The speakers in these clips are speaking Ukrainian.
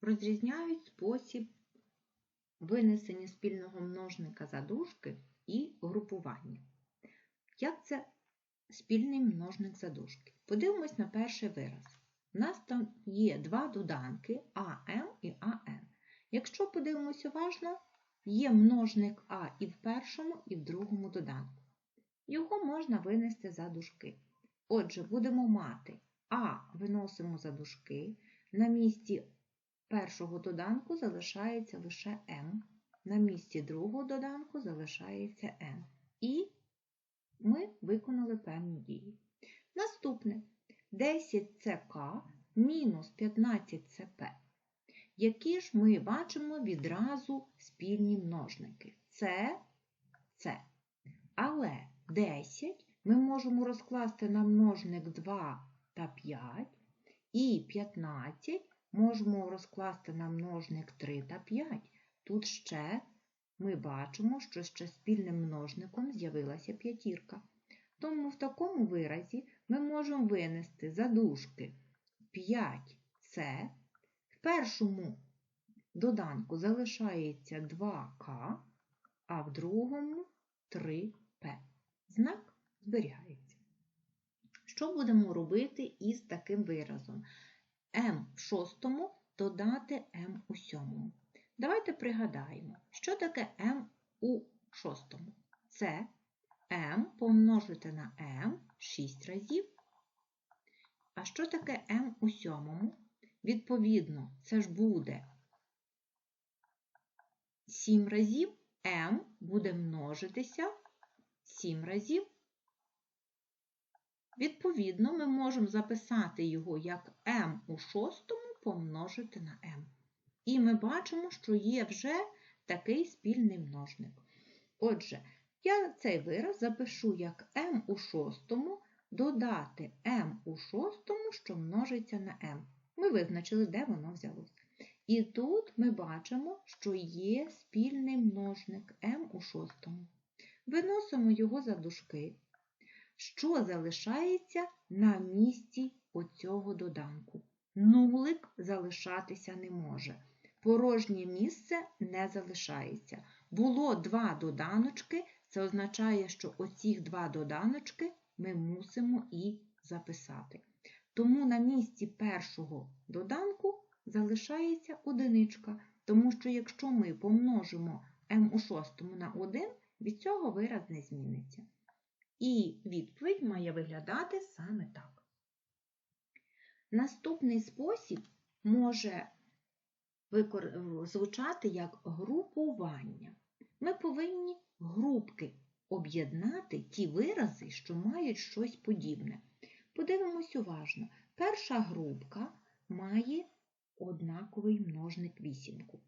розрізняють спосіб винесення спільного множника за дужки і групування. Як це спільний множник за дужки? Подивимось на перший вираз. У нас там є два доданки АМ і АН. Якщо подивимось уважно, є множник А і в першому, і в другому доданку. Його можна винести за дужки. Отже, будемо мати А виносимо за дужки, на місці першого доданку залишається лише М, на місці другого доданку залишається N. І ми виконали певні дії. Наступне 10СК мінус 15СП. Які ж ми бачимо відразу спільні множники? Це це. Але 10 ми можемо розкласти на множник 2 та 5, і 15 можемо розкласти на множник 3 та 5. Тут ще ми бачимо, що ще спільним множником з'явилася п'ятірка. Тому в такому виразі ми можемо винести за дужки 5С, в першому доданку залишається 2К, а в другому 3П. Знак зберігається. Що будемо робити із таким виразом? М в шостому додати М у сьомому. Давайте пригадаємо, що таке М у шостому. Це М помножити на М 6 разів. А що таке М у сьомому? Відповідно, це ж буде 7 разів М буде множитися 7 разів. Відповідно, ми можемо записати його як М у шостому помножити на М. І ми бачимо, що є вже такий спільний множник. Отже, я цей вираз запишу як m у шостому додати m у шостому, що множиться на m. Ми визначили, де воно взялося. І тут ми бачимо, що є спільний множник m у шостому. Виносимо його за дужки, що залишається на місці оцього доданку. Нулик залишатися не може. Порожнє місце не залишається. Було два доданочки, це означає, що оці два доданочки ми мусимо і записати. Тому на місці першого доданку залишається одиничка, тому що якщо ми помножимо m у шостому на 1, від цього вираз не зміниться. І відповідь має виглядати саме так. Наступний спосіб може звучати як групування. Ми повинні групки об'єднати ті вирази, що мають щось подібне. Подивимось уважно. Перша групка має однаковий множник вісімку.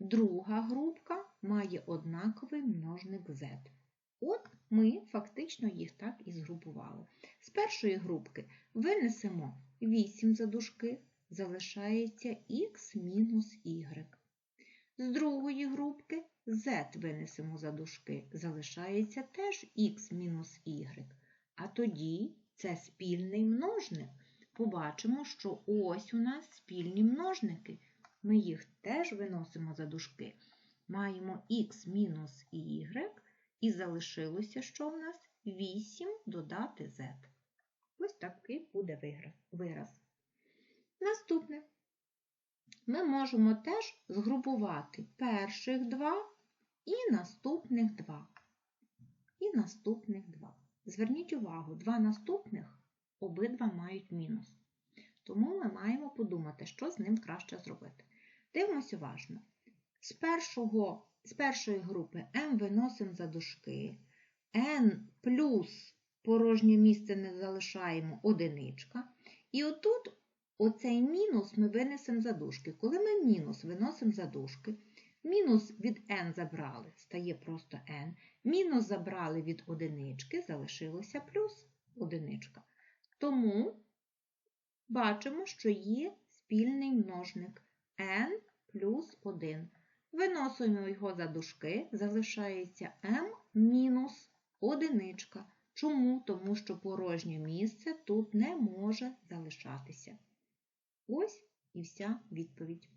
Друга групка має однаковий множник z. От ми фактично їх так і згрупували. З першої групки винесемо 8 за дужки, залишається х мінус y. З другої групки z винесемо за дужки, залишається теж х мінус y. А тоді це спільний множник. Побачимо, що ось у нас спільні множники. Ми їх теж виносимо за дужки. Маємо х мінус y, і залишилося, що в нас 8 додати z. Ось такий буде вираз. Наступне. Ми можемо теж згрупувати перших два і наступних два. І наступних два. Зверніть увагу, два наступних обидва мають мінус. Тому ми маємо подумати, що з ним краще зробити. Дивимося уважно. З, першого, з першої групи m виносимо за дужки, n плюс порожнє місце не залишаємо одиничка. І отут оцей мінус ми винесемо за дужки. Коли ми мінус виносимо за дужки, мінус від n забрали, стає просто n, мінус забрали від одинички, залишилося плюс одиничка. Тому бачимо, що є спільний множник n плюс 1. Виносимо його за дужки, залишається m мінус одиничка. Чому? Тому що порожнє місце тут не може залишатися. Ось і вся відповідь.